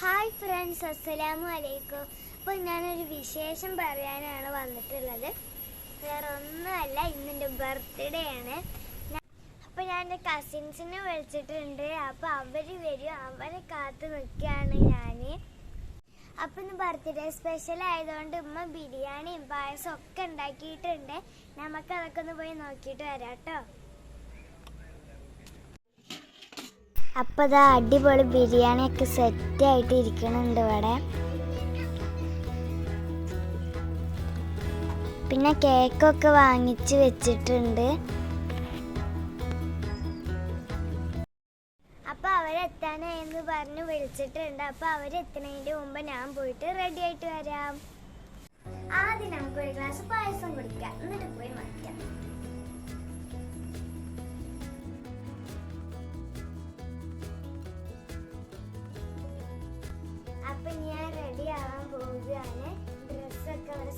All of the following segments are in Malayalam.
ഹായ് ഫ്രണ്ട്സ് അസ്സലാമു അലൈക്കും അപ്പോൾ ഞാനൊരു വിശേഷം പറയാനാണ് വന്നിട്ടുള്ളത്. വേറെ ഒന്നുമല്ല ഇന്നെന്റെ ബർത്ത്ഡേ ആണ്. അപ്പോൾ ഞാൻ എന്റെ കസിൻസിനെ വിളിച്ചിട്ടുണ്ട്. അപ്പോൾ അവർ വരും. അവരെ കാത്തു നിൽക്കുകയാണ് ഞാൻ അപ്പം ഇന്ന് ബർത്ത്ഡേ സ്പെഷ്യൽ ആയതുകൊണ്ട് ഉമ്മ ബിരിയാണിയും പായസം ഒക്കെ ഉണ്ടാക്കിയിട്ടുണ്ട്. നമുക്ക് അതൊക്കെ ഒന്ന് പോയി നോക്കിയിട്ട് വരാം കേട്ടോ. അപ്പോൾ ഇതാ അടിപൊളി ബിരിയാണിയൊക്കെ സെറ്റ് ആയിട്ട് ഇരിക്കണുണ്ട് ഇവിടെ. പിന്നെ കേക്കൊക്കെ വാങ്ങിച്ച് വെച്ചിട്ടുണ്ട്. അപ്പോൾ അവരെത്താനായെന്ന് പറഞ്ഞ് വിളിച്ചിട്ടുണ്ട്. അപ്പോൾ അവരെത്തുന്നതിന്റെ മുമ്പ് ഞാൻ പോയിട്ട് റെഡി ആയിട്ട് വരാം. ആദ്യം നമുക്ക് ഒരു ഗ്ലാസ് പായസം കുടിക്കാം. എന്നിട്ട് പോയി മാറ്റാം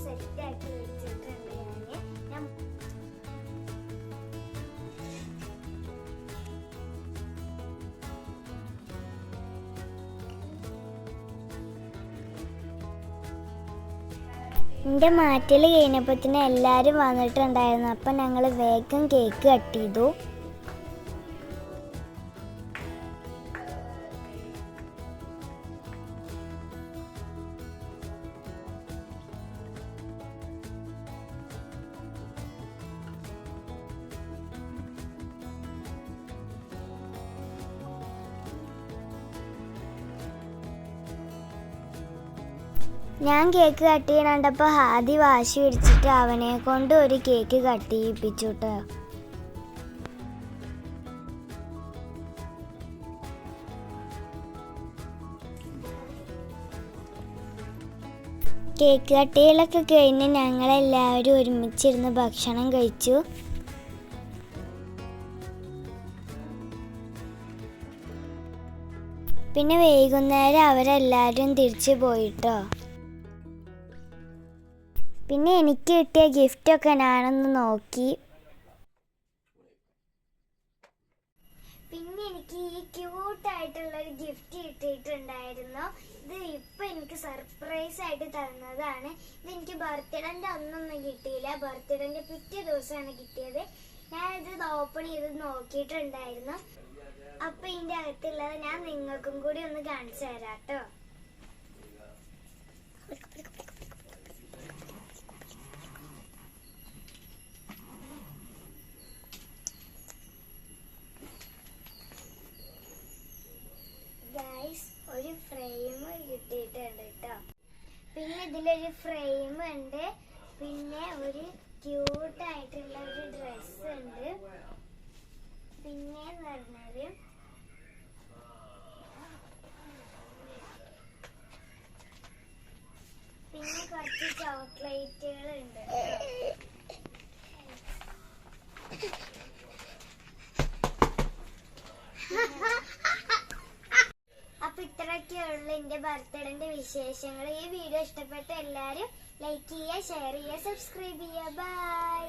ഡ്രസ്സൊക്കെ അവിടെ സെറ്റ് ആക്കി വെച്ചിട്ടുണ്ട് എന്റെ മാറ്റൽ കഴിഞ്ഞപ്പോഴത്തേന് എല്ലാവരും വന്നിട്ടുണ്ടായിരുന്നു. അപ്പം ഞങ്ങൾ വേഗം കേക്ക് കട്ട് ചെയ്തു. ഞാൻ കേക്ക് കട്ട് ചെയ്യണ കണ്ടപ്പോൾ ഹാദി വാശി പിടിച്ചിട്ട് അവനെ കൊണ്ട് ഒരു കേക്ക് കട്ട് ചെയ്യിപ്പിച്ചു കേട്ടോ കേക്ക് കട്ടികളൊക്കെ കഴിഞ്ഞ് ഞങ്ങളെല്ലാവരും ഒരുമിച്ചിരുന്ന് ഭക്ഷണം കഴിച്ചു. പിന്നെ വൈകുന്നേരം അവരെല്ലാവരും തിരിച്ചു പോയിട്ടോ പിന്നെ എനിക്ക് കിട്ടിയ ഗിഫ്റ്റൊക്കെ ഞാനൊന്ന് നോക്കി. പിന്നെ എനിക്ക് ഈ ക്യൂട്ടായിട്ടുള്ള ഒരു ഗിഫ്റ്റ് കിട്ടിയിട്ടുണ്ടായിരുന്നു. ഇത് ഇപ്പൊ എനിക്ക് സർപ്രൈസ് ആയിട്ട് തന്നതാണ്. ഇത് എനിക്ക് ബർത്ത്ഡേന്റെ അന്നൊന്നും കിട്ടിയില്ല. ബർത്ത്ഡേന്റെ പിറ്റേ ദിവസമാണ് കിട്ടിയത്. ഞാൻ ഇത് ഓപ്പൺ ചെയ്ത് നോക്കിയിട്ടുണ്ടായിരുന്നു. അപ്പൊ ഇതിന്റെ അകത്തുള്ളത് ഞാൻ നിങ്ങൾക്കും കൂടി ഒന്ന് കാണിച്ചു തരാം കേട്ടോ ഗൈസ് ഒരു ഫ്രെയിം കിട്ടിയിട്ടുണ്ട് കേട്ടോ പിന്നെ ഇതിലൊരു ഫ്രെയിം ഉണ്ട് പിന്നെ ഒരു ക്യൂട്ട് ആയിട്ടുള്ള ഒരു ഡ്രസ് ഉണ്ട് പിന്നെ എന്ന് പറഞ്ഞാൽ പിന്നെ കുറച്ച് ചോക്ലേറ്റുകൾ ഉണ്ട് വിശേഷങ്ങൾ ഈ വീഡിയോ ഇഷ്ടപ്പെട്ട എല്ലാവരും ലൈക്ക് ചെയ്യുക ഷെയർ ചെയ്യുക സബ്സ്ക്രൈബ് ചെയ്യുക. ബൈ